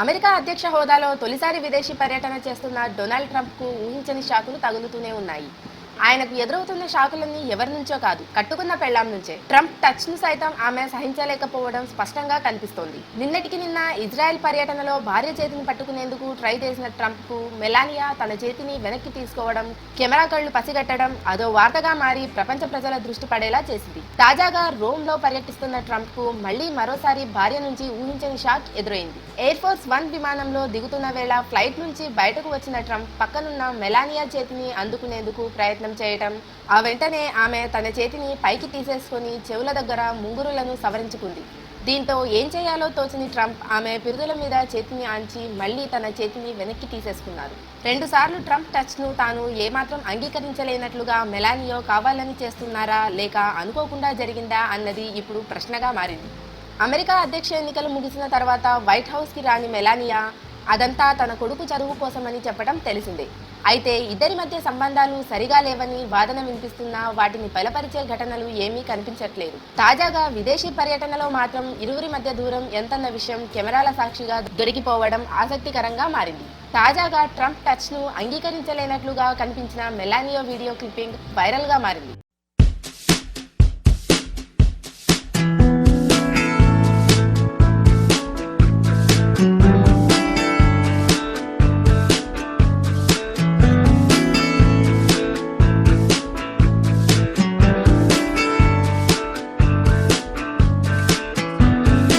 America అధ్యక్ష హోదాలో తొలిసారి విదేశీ పర్యటన చేస్తున్న డొనాల్డ్ ట్రంప్కు ఊహించని షాకులు తగులుతూనే ఉన్నాయి. ఆయనకు ఎదురవుతున్న షాకులన్నీ ఎవరి నుంచో కాదు కట్టుకున్న పెళ్ళాం నుంచే. ట్రంప్ టచ్ను సైతం ఆమె సహించలేకపోవడం స్పష్టంగా కనిపిస్తోంది. నిన్నటికి నిన్న ఇజ్రాయెల్ పర్యటనలో భార్య చేతిని పట్టుకునేందుకు ట్రై చేసిన ట్రంప్కు మెలానియా తన చేతిని వెనక్కి తీసుకోవడం కెమెరా కళ్ళు పసిగట్టడం అదో వార్తగా మారి ప్రపంచ ప్రజల దృష్టి పడేలా చేసింది. తాజాగా రోమ్లో పర్యటిస్తున్న ట్రంప్కు మళ్ళీ మరోసారి భార్య నుంచి ఊహించని షాక్ ఎదురైంది. ఎయిర్ ఫోర్స్ వన్ విమానంలో దిగుతున్న వేళ ఫ్లైట్ నుంచి బయటకు వచ్చిన ట్రంప్ పక్కనున్న మెలానియా చేతిని అందుకునేందుకు ప్రయత్నం చేయటం. ఆ వెంటనే ఆమె తన చేతిని పైకి తీసేసుకొని చెవుల దగ్గర ముంగురులను సవరించుకుంది. దీంతో ఏం చేయాలో తోచని ట్రంప్ ఆమె పిరుదుల మీద చేతిని ఆంచి మళ్ళీ తన చేతిని వెనక్కి తీసేసుకున్నారు. రెండుసార్లు ట్రంప్ టచ్ను తాను ఏమాత్రం అంగీకరించలేనట్లుగా మెలానియో కావాలని చేస్తున్నారా లేక అనుకోకుండా జరిగిందా అన్నది ఇప్పుడు ప్రశ్నగా మారింది. అమెరికా అధ్యక్ష ఎన్నికలు ముగిసిన తర్వాత వైట్ హౌస్కి రాని మెలానియా అదంతా తన కొడుకు చదువు కోసమని చెప్పడం తెలిసిందే. అయితే ఇద్దరి మధ్య సంబంధాలు సరిగా లేవని వాదన వినిపిస్తున్నా వాటిని బలపరిచే ఘటనలు ఏమీ కనిపించట్లేదు. తాజాగా విదేశీ పర్యటనలో మాత్రం ఇరువురి మధ్య దూరం ఎంతన్న విషయం కెమెరాల సాక్షిగా దొరికిపోవడం ఆసక్తికరంగా మారింది. తాజాగా ట్రంప్ టచ్ను అంగీకరించలేనట్లుగా కనిపించిన మెలానియో వీడియో క్లిప్పింగ్ వైరల్గా మారింది.